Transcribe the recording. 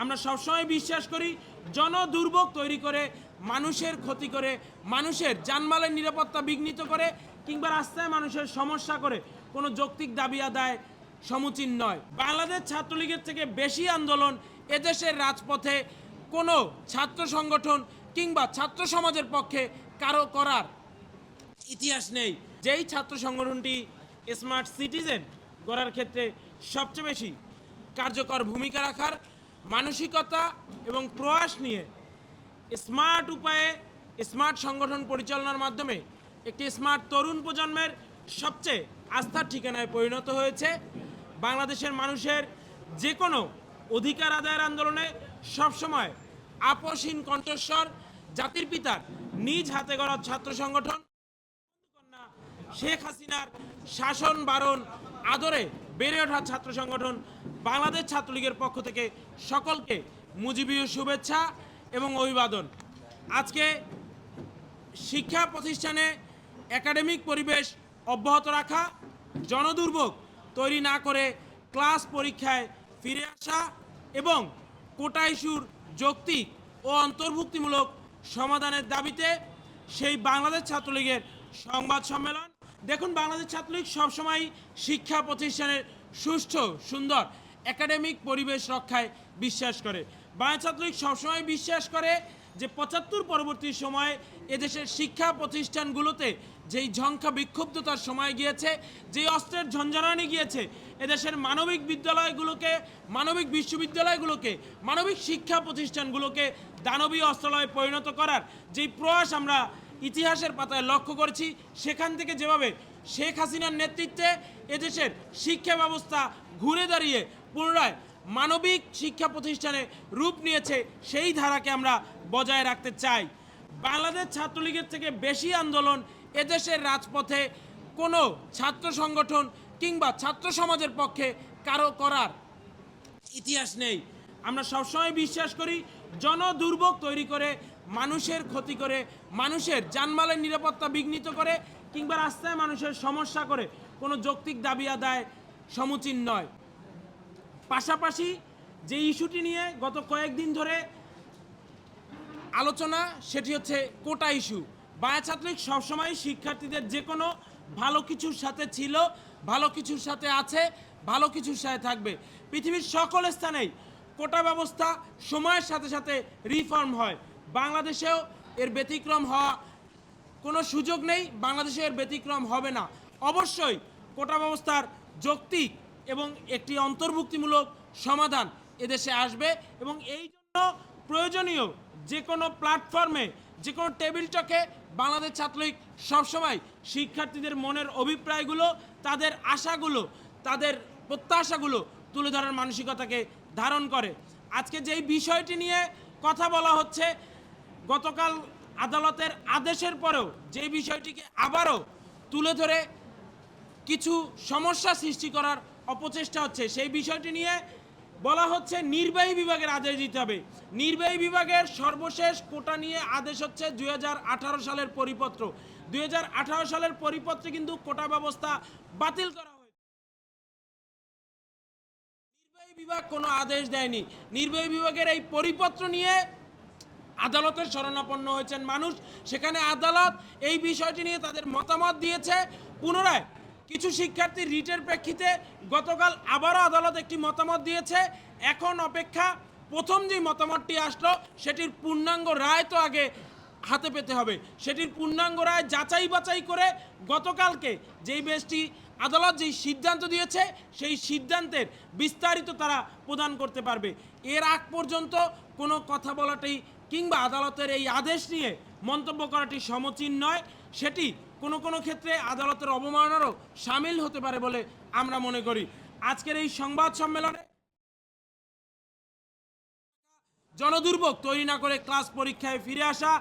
আমরা সবসময় বিশ্বাস করি, জনদুর্ভোগ তৈরি করে, মানুষের ক্ষতি করে, মানুষের যানমালের নিরাপত্তা বিঘ্নিত করে, কিংবা রাস্তায় মানুষের সমস্যা করে, কোনো যৌক্তিক দাবি আদায় সমুচীন নয়। বাংলাদেশ ছাত্রলীগের থেকে বেশি আন্দোলন এদেশের রাজপথে কোনো ছাত্র সংগঠন কিংবা ছাত্র সমাজের পক্ষে কারও করার ইতিহাস নেই। যেই ছাত্র সংগঠনটি স্মার্ট সিটিজেন গড়ার ক্ষেত্রে সবচেয়ে বেশি কার্যকর ভূমিকা রাখার মানসিকতা এবং প্রয়াস নিয়ে স্মার্ট উপায়ে স্মার্ট সংগঠন পরিচালনার মাধ্যমে একটি স্মার্ট তরুণ প্রজন্মের সবচেয়ে আস্থার ঠিকানায় পরিণত হয়েছে। বাংলাদেশের মানুষের যে কোনো অধিকার আদায়ের আন্দোলনে সবসময় আপসহীন কণ্ঠস্বর, জাতির পিতার নিজ হাতে গড়া ছাত্র সংগঠন শেখ হাসিনার শাসন বারণ আদরে বেড়ে ওঠা ছাত্র সংগঠন বাংলাদেশ ছাত্রলীগের পক্ষ থেকে সকলকে মুজিবীয় শুভেচ্ছা এবং অভিবাদন। আজকে শিক্ষা প্রতিষ্ঠানে একাডেমিক পরিবেশ অব্যাহত রাখা, জনদুর্ভোগ তৈরি না করে ক্লাস পরীক্ষায় ফিরে আসা এবং কোটা ইস্যুর যৌক্তিক ও অন্তর্ভুক্তিমূলক সমাধানের দাবিতে সেই বাংলাদেশ ছাত্রলীগের সংবাদ সম্মেলন দেখুন, বাংলাদেশ ছাত্রলীগ সবসময় শিক্ষা প্রতিষ্ঠানের সুষ্ঠু, সুন্দর একাডেমিক পরিবেশ রক্ষায় বিশ্বাস করে। বাংলা ছাত্রলীগ সবসময় বিশ্বাস করে যে পঁচাত্তর পরবর্তী সময়ে এদেশের শিক্ষা প্রতিষ্ঠানগুলোতে যেই ঝঙ্কা বিক্ষুব্ধতার সময় গিয়েছে, যেই অস্ত্রের ঝঞ্ঝানি গিয়েছে, এদেশের মানবিক বিদ্যালয়গুলোকে, মানবিক বিশ্ববিদ্যালয়গুলোকে, মানবিক শিক্ষা প্রতিষ্ঠানগুলোকে দানবীয় অস্ত্রালয়ে পরিণত করার যেই প্রয়াস আমরা ইতিহাসের পাতায় লক্ষ্য করেছি, সেখান থেকে যেভাবে শেখ হাসিনার নেতৃত্বে এদেশের শিক্ষা ব্যবস্থা ঘুরে দাঁড়িয়ে পুনরায় মানবিক শিক্ষা প্রতিষ্ঠানে রূপ নিয়েছে, সেই ধারাকে আমরা বজায় রাখতে চাই। বাংলাদেশ ছাত্রলীগের থেকে বেশি আন্দোলন এদেশের রাজপথে কোনো ছাত্র সংগঠন কিংবা ছাত্র সমাজের পক্ষে কারও করার ইতিহাস নেই। আমরা সবসময় বিশ্বাস করি, জনদুর্ভোগ তৈরি করে মানুষের ক্ষতি করে, মানুষের জানমালের নিরাপত্তা বিঘ্নিত করে কিংবা রাস্তায় মানুষের সমস্যা করে, কোনো যৌক্তিক দাবি আদায় সমুচীন নয়। পাশাপাশি যে ইস্যুটি নিয়ে গত কয়েকদিন ধরে আলোচনা, সেটি হচ্ছে কোটা ইস্যু। বায়া ছাত্রলীগ সবসময় শিক্ষার্থীদের যে কোনো ভালো কিছুর সাথে ছিল, ভালো কিছুর সাথে আছে, ভালো কিছুর সাথে থাকবে। পৃথিবীর সকল স্থানেই কোটা ব্যবস্থা সময়ের সাথে সাথে রিফর্ম হয়। বাংলাদেশেও এর ব্যতিক্রম হওয়া কোনো সুযোগ নেই বাংলাদেশে এর ব্যতিক্রম হবে না। অবশ্যই কোটা ব্যবস্থার যৌক্তিক এবং একটি অন্তর্ভুক্তিমূলক সমাধান এদেশে আসবে এবং এই জন্য প্রয়োজনীয় যে কোনো প্ল্যাটফর্মে, যে কোনো টেবিল টকে বাংলাদেশ ছাত্রলীগ সবসময় শিক্ষার্থীদের মনের অভিপ্রায়গুলো, তাদের আশাগুলো, তাদের প্রত্যাশাগুলো তুলে ধরার মানসিকতাকে ধারণ করে। আজকে যেই বিষয়টি নিয়ে কথা বলা হচ্ছে গতকাল আদালতের আদেশের পরেও যে বিষয়টিকে আবারও তুলে ধরে কিছু সমস্যা সৃষ্টি করার অপচেষ্টা হচ্ছে, সেই বিষয়টি নিয়ে বলা হচ্ছে নির্বাহী বিভাগের আদেশ দিতে হবে। নির্বাহী বিভাগের সর্বশেষ কোটা নিয়ে আদেশ হচ্ছে দুই হাজার আঠারো সালের পরিপত্র। দুই হাজার আঠারো সালের পরিপত্রে কিন্তু কোটা ব্যবস্থা বাতিল করা হয়েছে। নির্বাহী বিভাগ কোনো আদেশ দেয়নি। নির্বাহী বিভাগের এই পরিপত্র নিয়ে আদালতের শরণাপন্ন হয়েছেন মানুষ। সেখানে আদালত এই বিষয়টি নিয়ে তাদের মতামত দিয়েছে। পুনরায় কিছু শিক্ষার্থী রিটের প্রেক্ষিতে গতকাল আবারও আদালত একটি মতামত দিয়েছে। এখন অপেক্ষা প্রথম যে মতামতটি আসলো, সেটির পূর্ণাঙ্গ রায় তো আগে হাতে পেতে হবে। সেটির পূর্ণাঙ্গ রায় যাচাই বাছাই করে গতকালকে যেই বেশটি আদালত যেই সিদ্ধান্ত দিয়েছে, সেই সিদ্ধান্তের বিস্তারিত তারা প্রদান করতে পারবে। এর আগ পর্যন্ত কোনো কথা বলাটাই কিংবা আদালতের এই আদেশ নিয়ে মন্তব্য করাটি সমচীন নয়, সেটি কোনো কোনো ক্ষেত্রে আদালতের অবমাননারও সামিল হতে পারে বলে আমরা মনে করি। আজকের এই সংবাদ সম্মেলনে জনদুর্ভোগ তৈরি না করে ক্লাস পরীক্ষায় ফিরে আসা